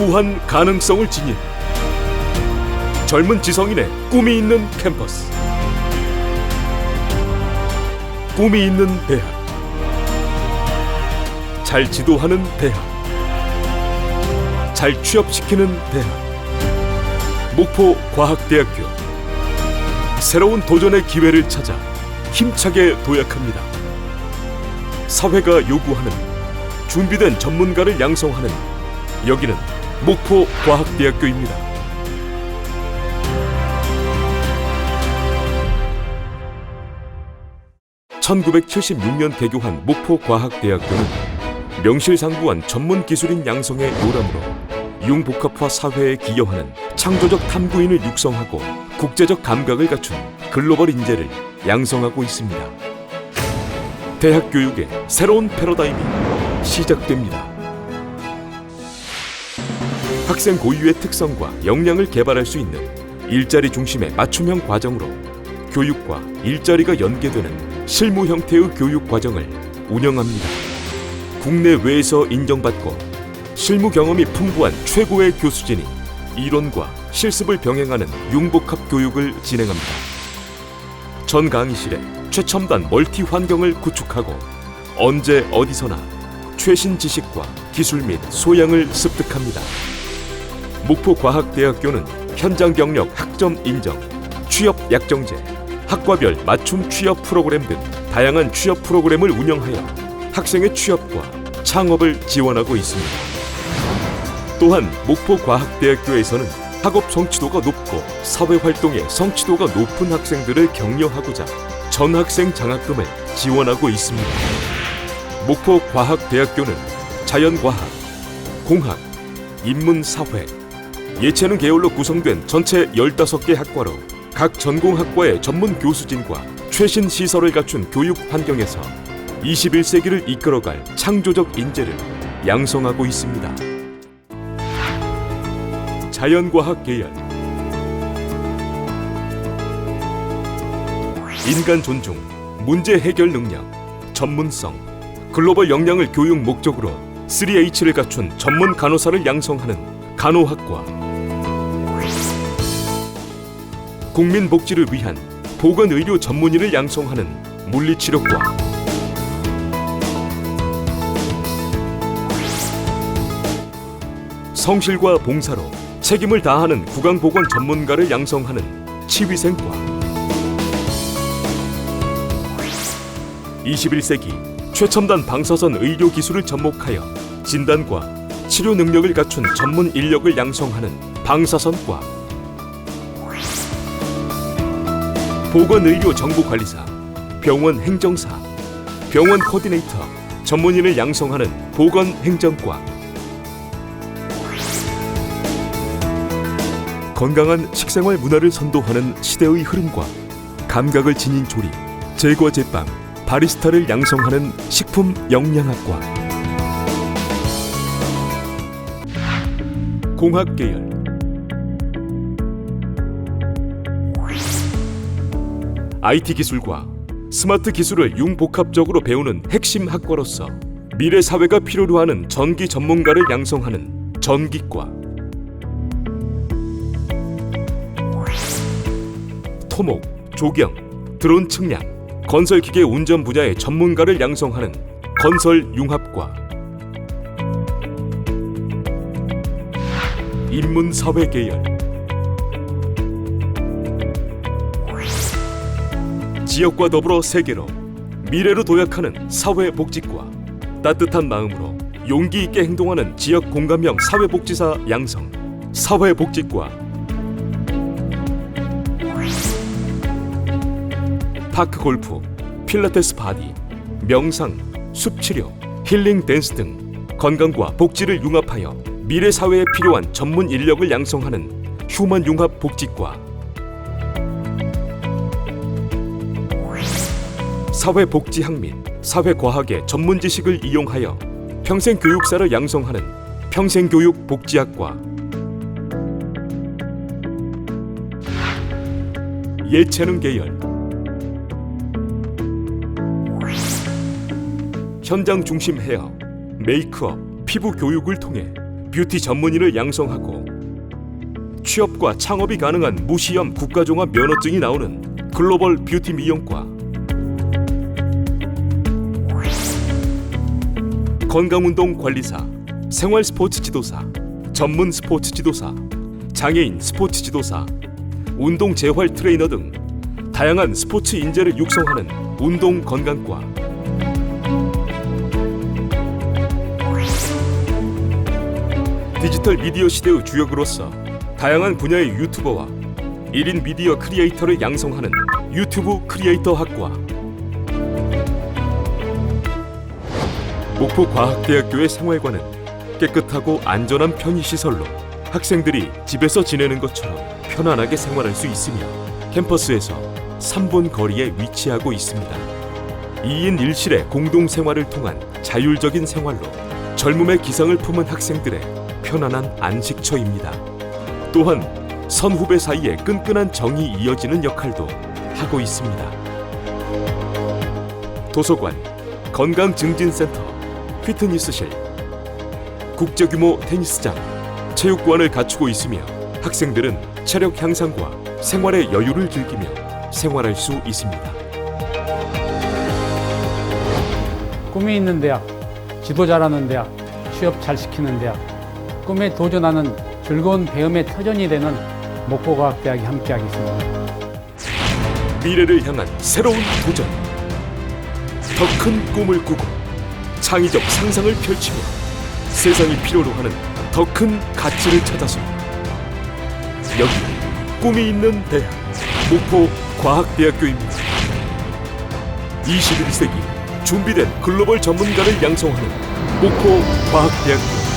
무한 가능성을 지닌 젊은 지성인의 꿈이 있는 캠퍼스. 꿈이 있는 대학. 잘 지도하는 대학. 잘 취업시키는 대학. 목포 과학대학교. 새로운 도전의 기회를 찾아 힘차게 도약합니다. 사회가 요구하는 준비된 전문가를 양성하는 여기는 목포 과학대학교입니다. (1976년) 개교한 목포 과학대학교는 명실상부한 전문 기술인 양성의 요람으로 융복합화 사회에 기여하는 창조적 탐구인을 육성하고 국제적 감각을 갖춘 글로벌 인재를 양성하고 있습니다. 대학 교육의 새로운 패러다임이 시작됩니다. 학생 고유의 특성과 역량을 개발할 수 있는 일자리 중심의 맞춤형 과정으로 교육과 일자리가 연계되는 실무 형태의 교육 과정을 운영합니다. 국내외에서 인정받고 실무 경험이 풍부한 최고의 교수진이 이론과 실습을 병행하는 융복합 교육을 진행합니다. 전 강의실에 최첨단 멀티 환경을 구축하고 언제 어디서나 최신 지식과 기술 및 소양을 습득합니다. 목포과학대학교는 현장 경력 학점 인정, 취업 약정제, 학과별 맞춤 취업 프로그램 등 다양한 취업 프로그램을 운영하여 학생의 취업과 창업을 지원하고 있습니다. 또한 목포과학대학교에서는 학업 성취도가 높고 사회 활동에 성취도가 높은 학생들을 격려하고자 전학생 장학금을 지원하고 있습니다. 목포과학대학교는 자연과학, 공학, 인문사회, 예체능 계열로 구성된 전체 15개 학과로 각 전공 학과의 전문 교수진과 최신 시설을 갖춘 교육 환경에서 21세기를 이끌어갈 창조적 인재를 양성하고 있습니다. 자연과학 계열 인간 존중, 문제 해결 능력, 전문성, 글로벌 역량을 교육 목적으로 3H를 갖춘 전문 간호사를 양성하는 간호학과 국민 복지를 위한 보건 의료 전문의를 양성하는 물리치료과. 성실과 봉사로 책임을 다하는 구강보건 전문가를 양성하는 치위생과. 21세기 최첨단 방사선 의료 기술을 접목하여 진단과 치료 능력을 갖춘 전문 인력을 양성하는 방사선과 보건의료 정보관리사, 병원 행정사, 병원 코디네이터, 전문인을 양성하는 보건행정과 건강한 식생활 문화를 선도하는 시대의 흐름과 감각을 지닌 조리, 제과 제빵, 바리스타를 양성하는 식품 영양학과. 공학 계열 IT 기술과 스마트 기술을 융복합적으로 배우는 핵심 학과로서 미래 사회가 필요로 하는 전기 전문가를 양성하는 전기과. 토목, 조경, 드론 측량, 건설 기계 운전 분야의 전문가를 양성하는 건설 융합과. 인문 사회 계열 지역과 더불어 세계로 미래로 도약하는 사회복지과 따뜻한 마음으로 용기 있게 행동하는 지역 공감형 사회복지사 양성 사회복지과. 파크 골프, 필라테스 바디, 명상, 숲치료, 힐링 댄스 등 건강과 복지를 융합하여 미래 사회에 필요한 전문 인력을 양성하는 휴먼 융합 복지과 사회복지학 및 사회과학의 전문 지식을 이용하여 평생 교육사를 양성하는 평생교육 복지학과. 예체능 계열. 현장 중심 헤어, 메이크업, 피부 교육을 통해 뷰티 전문의를 양성하고 취업과 창업이 가능한 무시험 국가종합 면허증이 나오는 글로벌 뷰티 미용과 건강운동 관리사, 생활 스포츠 지도사, 전문 스포츠 지도사, 장애인 스포츠 지도사, 운동 재활 트레이너 등 다양한 스포츠 인재를 육성하는 운동 건강과 디지털 미디어 시대의 주역으로서 다양한 분야의 유튜버와 1인 미디어 크리에이터를 양성하는 유튜브 크리에이터 학과 목포과학대학교의 생활관은 깨끗하고 안전한 편의시설로 학생들이 집에서 지내는 것처럼 편안하게 생활할 수 있으며 캠퍼스에서 3분 거리에 위치하고 있습니다. 2인 1실의 공동 생활을 통한 자율적인 생활로 젊음의 기상을 품은 학생들의 편안한 안식처입니다. 또한 선후배 사이에 끈끈한 정이 이어지는 역할도 하고 있습니다. 도서관, 건강증진센터, 피트니스실, 국제규모 테니스장, 체육관을 갖추고 있으며 학생들은 체력 향상과 생활의 여유를 즐기며 생활할 수 있습니다. 꿈이 있는 대학, 지도 잘하는 대학, 취업 잘 시키는 대학, 꿈에 도전하는 즐거운 배움의 터전이 되는 목포과학대학이 함께하겠습니다. 미래를 향한 새로운 도전. 더 큰 꿈을 꾸고 창의적 상상을 펼치며 세상이 필요로 하는 더 큰 가치를 찾아서 여기 꿈이 있는 대학 목포 과학대학교입니다. 21세기 준비된 글로벌 전문가를 양성하는 목포 과학대학교